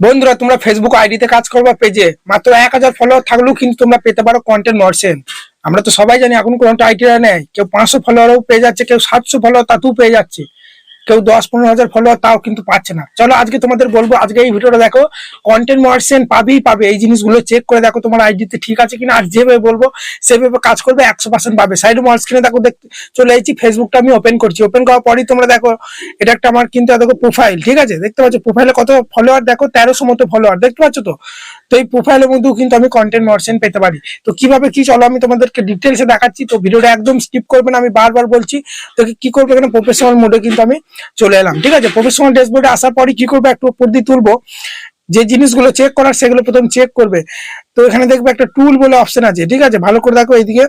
বন্ধুরা, তোমরা ফেসবুক আইডিতে কাজ করবা পেজে মাত্র এক হাজার ফলোয়ার থাকলেও কিন্তু তোমরা পেতে পারো কন্টেন্ট মার্সেন্ট আমরা তো সবাই জানি এখন কোনো টাইটেল নেই। কেউ পাঁচশো ফলোয়ারও পেয়ে যাচ্ছে, কেউ সাতশো ফলোয়ার তাতেও পেয়ে যাচ্ছে। কেউ দশ পনেরো হাজার ফলোয়ার তাও কিন্তু পাচ্ছে না। চলো আজকে তোমাদের বলব, আজকে এই ভিডিওটা দেখো কন্টেন্ট মার্সেন্ট পাবেই পাবে। এই জিনিসগুলো চেক করে দেখো তোমার আইডিতে ঠিক আছে কিনা। আর যেভাবে বলব, সেভাবে কাজ করবে, একশো পার্সেন্ট পাবে। সাইড মার স্ক্রিনে দেখো দেখতে চলে এসেছি। ফেসবুকটা আমি ওপেন করছি। ওপেন করার পরই তোমরা দেখো, এটা একটা আমার কিন্তু দেখো প্রোফাইল ঠিক আছে? দেখতে পাচ্ছ প্রোফাইলে কত ফলোয়ার দেখো, তেরোশো মতো ফলোয়ার দেখতে পাচ্ছ তো? তো এই প্রোফাইলের মধ্যেও কিন্তু আমি কন্টেন্ট মার্সেন্ট পেতে পারি। তো কীভাবে কি, চলো আমি তোমাদেরকে ডিটেলসে দেখাচ্ছি। তো ভিডিওটা একদম স্কিপ করবে না, আমি বারবার বলছি। তো কি করবে এখানে প্রফেশনাল মোডে কিন্তু আমি চলে এলাম, ঠিক আছে? প্রফেশনাল ড্যাশবোর্ডে আসার পরই কি করবে? একটু উপর দিয়ে তুলবো। যে জিনিসগুলো চেক করার সেগুলো প্রথম চেক করবে। তো এখানে দেখবে একটা টুল বলে অপশন আছে, ঠিক আছে? ভালো করে দেখো এইদিকে।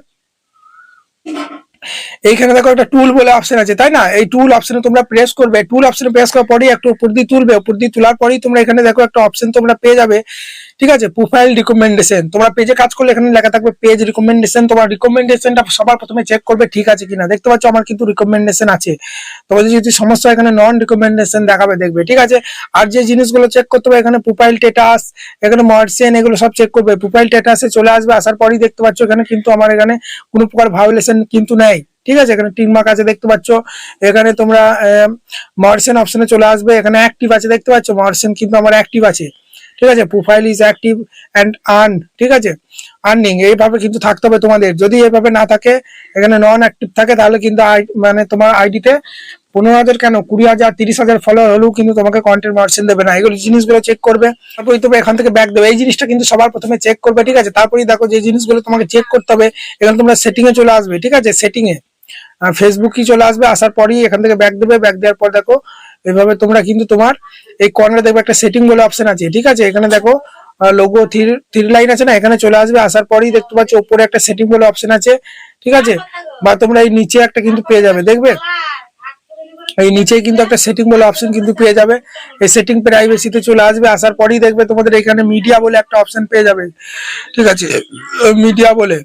এইখানে দেখো একটা টুল বলে অপশন আছে, তাই না? এই টুল অপশনে তোমরা প্রেস করবে। টুল অপশনে প্রেস করার পরেই একটু উপর দিয়ে তুলবে। উপর দিয়ে তোলার পরেই তোমরা এখানে দেখো একটা অপশন তোমরা পেয়ে যাবে। ঠিক আছে? প্রোফাইল রিকমেন্ডেশন তোমরা পেজে কাজ করলে এখানে লেখা থাকবে পেজ রিকমেন্ডেশন তোমার রিকমেন্ডেশনটা সবার প্রথমে চেক করবে ঠিক আছে কিনা। দেখতে পাচ্ছ আমার কিন্তু রিকমেন্ডেশন আছে। তোমাদের যদি সমস্যা এখানে নন রিকমেন্ডেশন দেখাবে, দেখবে, ঠিক আছে? আর যে জিনিসগুলো চেক করতে হবে, এখানে প্রোফাইল স্টেটাস এখানে মার্সেন এগুলো সব চেক করবে। প্রোফাইল স্টেটাসে চলে আসবে, আসার পরেই দেখতে পাচ্ছ এখানে কিন্তু আমার এখানে কোনো প্রকার ভায়োলেশন কিন্তু নেই। ঠিক আছে? এখানে টিক মার্ক আছে, দেখতে পাচ্ছ। এখানে তোমরা মার্সেন অপশনে চলে আসবে। এখানে অ্যাক্টিভ আছে, দেখতে পাচ্ছ? মার্সেন কিন্তু আমার অ্যাক্টিভ আছে। ঠিক আছে? Profile is active and earn ঠিক আছে? আর্নিং এইভাবে কিন্তু থাকতে হবে তোমাদের। যদি এইভাবে না থাকে, এখানে নন অ্যাক্টিভ থাকে, তাহলে কিন্তু মানে তোমার আইডিতে পনেরো হাজার কেন? কুড়ি হাজার, তিরিশ হাজার ফলোয়ার হলেও কিন্তু তোমাকে কন্টেন্ট মার্সেন দেবে না। এগুলো জিনিসগুলো চেক করবে তারপরে তুমি এখান থেকে ব্যাক দেবে। এই জিনিসটা কিন্তু সবার প্রথমে চেক করবে, ঠিক আছে? তারপরেই দেখো যে জিনিসগুলো তোমাকে চেক করতে হবে, এখানে তোমরা সেটিং এ চলে আসবে, ঠিক আছে? সেটিংয়ে ফেসবুকই চলে আসবে, আসার পরেই এখান থেকে ব্যাক দেবে। ব্যাক দেওয়ার পর দেখো এভাবে তোমরা কিন্তু তোমার এই কর্নারে দেখবে একটা সেটিং বলে অপশন আছে। ঠিক আছে? এখানে দেখো লোগো থ্রি লাইন আছে না? এখানে চলে আসবে, আসার পরেই দেখতে পাচ্ছ উপরে একটা সেটিং বলে অপশন আছে। ঠিক আছে? বা তোমরা এই নিচে একটা কিন্তু পেয়ে যাবে, দেখবে? এই নিচে কিন্তু একটা সেটিং বলে অপশন কিন্তু পেয়ে যাবে। এই সেটিং প্রাইভেসিতে চলে আসবে, আসার পরেই দেখবে তোমাদের এখানে মিডিয়া বলে একটা অপশন পেয়ে যাবে। ঠিক আছে? মিডিয়া বলে।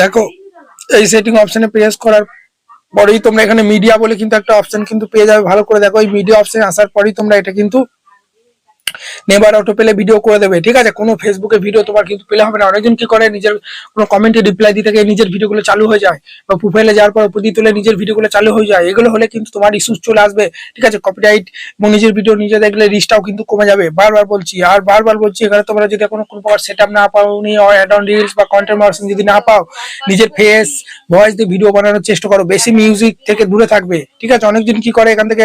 দেখো, এই সেটিং অপশনে প্রেস করার পরেই তোমরা এখানে মিডিয়া বলে কিন্তু একটা অপশন কিন্তু পেয়ে যাবে। ভালো করে দেখো, এই মিডিয়া অপশন আসার পরেই তোমরা এটা কিন্তু নেবার অটো পেলে ভিডিও করে দেবে, ঠিক আছে? কোনো ফেসবুকে ভিডিও তোমার কিন্তু পেলে হবে না। অনেকজন কি করে? নিজের কোনো কমেন্টে রিপ্লাই দিতে গিয়ে নিজের ভিডিওগুলো চালু হয়ে যায় বা প্রোফাইলে যাওয়ার পর দিয়ে তুলে নিজের ভিডিওগুলো চালু হয়ে যায়। এগুলো হলে কিন্তু তোমার ইস্যুস চলে আসবে, ঠিক আছে? কপিরাইট এবং নিজের ভিডিও নিজে দেখলে রিচটাও কিন্তু কমে যাবে। বারবার বলছি, আর বারবার বলছি, এখানে তোমরা যদি কোনো কোনো প্রকার সেট আপ না পাও নি অ্যাড অন রিলস বা কন্টেন্ট মার্কেটিং যদি না পাও, নিজের ফেস ভয়েস দিয়ে ভিডিও বানানোর চেষ্টা করো। বেশি মিউজিক থেকে দূরে থাকবে, ঠিক আছে? অনেকজন কি করে এখান থেকে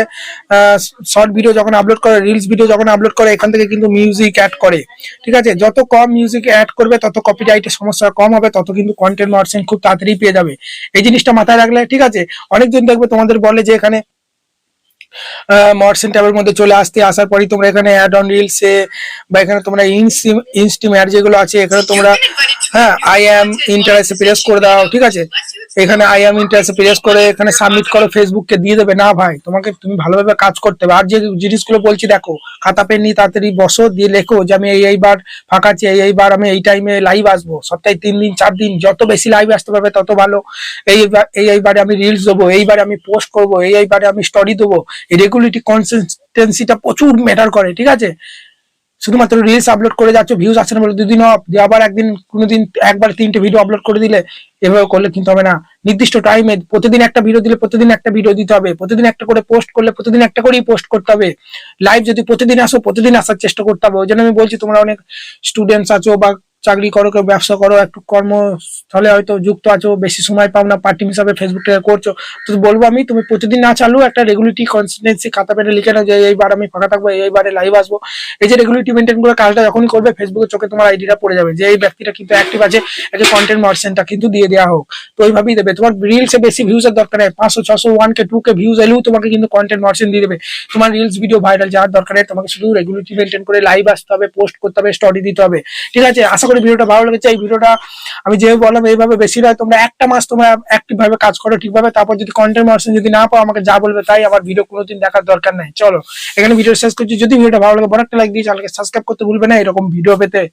শর্ট ভিডিও যখন আপলোড করে রিলস ভিডিও যখন আপলোড করে এখান থেকে কিন্তু মিউজিক অ্যাড করে। ঠিক আছে? যত কম মিউজিক অ্যাড করবে তত কপিরাইটের সমস্যা কম হবে তত কিন্তু কন্টেন্ট মার্সেন্ট খুব তাড়াতাড়ি পেয়ে যাবে। এই জিনিসটা মাথায় রাখলে ঠিক আছে? অনেকজন দেখবে তোমাদের বলে যে এখানে মর্সেন ট্যাবের মধ্যে চলে আসতে আসার পরই তোমরা এখানে অ্যাড অন রিলসে বা এখানে তোমরা ইনস্টিম ইনস্টিম অ্যাড যেগুলো আছে এখানে তোমরা হ্যাঁ আই অ্যাম ইন্টারেস্টে প্রেস করে দাও ঠিক আছে? এখানে আই অ্যাম ইন্টারেস্টে প্রেস করে এখানে সাবমিট করো ফেসবুককে দিয়ে দেবে। না ভাই, তোমাকে তুমি ভালোভাবে কাজ করতে হবে। আর যে জিনিসগুলো বলছি, দেখো, খাতা, পেন নিয়ে তাড়াতাড়ি বসো, দিয়ে লেখো যে আমি এই এইবার ফাঁকা আছি এই এইবার আমি এই টাইমে লাইভ আসব। সপ্তাহে তিন দিন, চার দিন, যত বেশি লাইভ আসতে পারবে, তত ভালো। এই এই এইবারে আমি রিলস দেবো এইবারে আমি পোস্ট করব, এই এইবারে আমি স্টোরি দেবো। এই রেগুলিটি কনসিস্টেন্সিটা প্রচুর ম্যাটার করে, ঠিক আছে? শুধুমাত্র রিলস আপলোড করে যাচ্ছ ভিউজ আসছে না বলে দুদিন অফ দিয়ে আবার একদিন, কোনোদিন একবার তিনটে ভিডিও আপলোড করে দিলে এভাবে করলে কিন্তু হবে না। নির্দিষ্ট টাইমে প্রতিদিন একটা ভিডিও দিলে প্রতিদিন একটা ভিডিও দিতে হবে, প্রতিদিন একটা করে পোস্ট করলে প্রতিদিন একটা করেই পোস্ট করতে হবে। লাইভ যদি প্রতিদিন আসো, প্রতিদিন আসার চেষ্টা করতে হবে। ওই জন্য আমি বলছি, তোমরা অনেক স্টুডেন্টস আছো বা চাকরি করো, কেউ ব্যবসা করো, একটু কর্মস্থলে হয়তো যুক্ত আছো, বেশি সময় পাও না, পার্ট হিসাবে ফেসবুক থেকে করছ। তো বলব আমি, তুমি প্রতিদিন না চালু, একটা রেগুলিটি কনসিস্টেন্সি খাতা পেনে লিখে নাও যে এইবার আমি ফাঁকা থাকব এইবারে লাইভ আসব। এই যে রেগুলিটি মেনটেন করে কাজটা যখনই করবে ফেসবুকের চোখে তোমার আইডিটা পড়ে যাবে যে এই ব্যক্তিটা কিন্তু অ্যাক্টিভ আছে, একে কন্টেন্ট মার্সেন্টটা কিন্তু দিয়ে দেওয়া হোক। তো ওইভাবেই দেবে। তোমার রিলসে বেশি ভিউজের দরকার নেই, পাঁচশো ছশো one K two K views এলেও তোমাকে কিন্তু কন্টেন্ট মার্সেন্ট দিয়ে দেবে। তোমার রিলস ভিডিও ভাইরাল যাওয়ার দরকার নেই, তোমাকে শুধু রেগুলিটি মেনটেন করে লাইভ আসতে হবে পোস্ট করতে হবে স্টোরি দিতে হবে। ঠিক আছে? আশা করি ভিডিওটা ভালো লেগেছে, এই ভিডিওটা আমি যেভাবে বললাম এইভাবে বেশি নয়, তোমরা একটা মাস তোমরা অ্যাক্টিভ ভাবে কাজ করো, ঠিকভাবে, তারপর যদি কন্টেন্ট মার্সেন যদি না পাও, আমাকে যা বলবে তাই আমার ভিডিও কোনোদিন দেখার দরকার নাই। চলো, এখানে ভিডিও শেষ করছি। যদি ভিডিওটা ভালো লাগে, বড় একটা লাইক দিয়ে চ্যানেলকে সাবস্ক্রাইব করতে ভুলবে না, এরকম ভিডিও পেতে।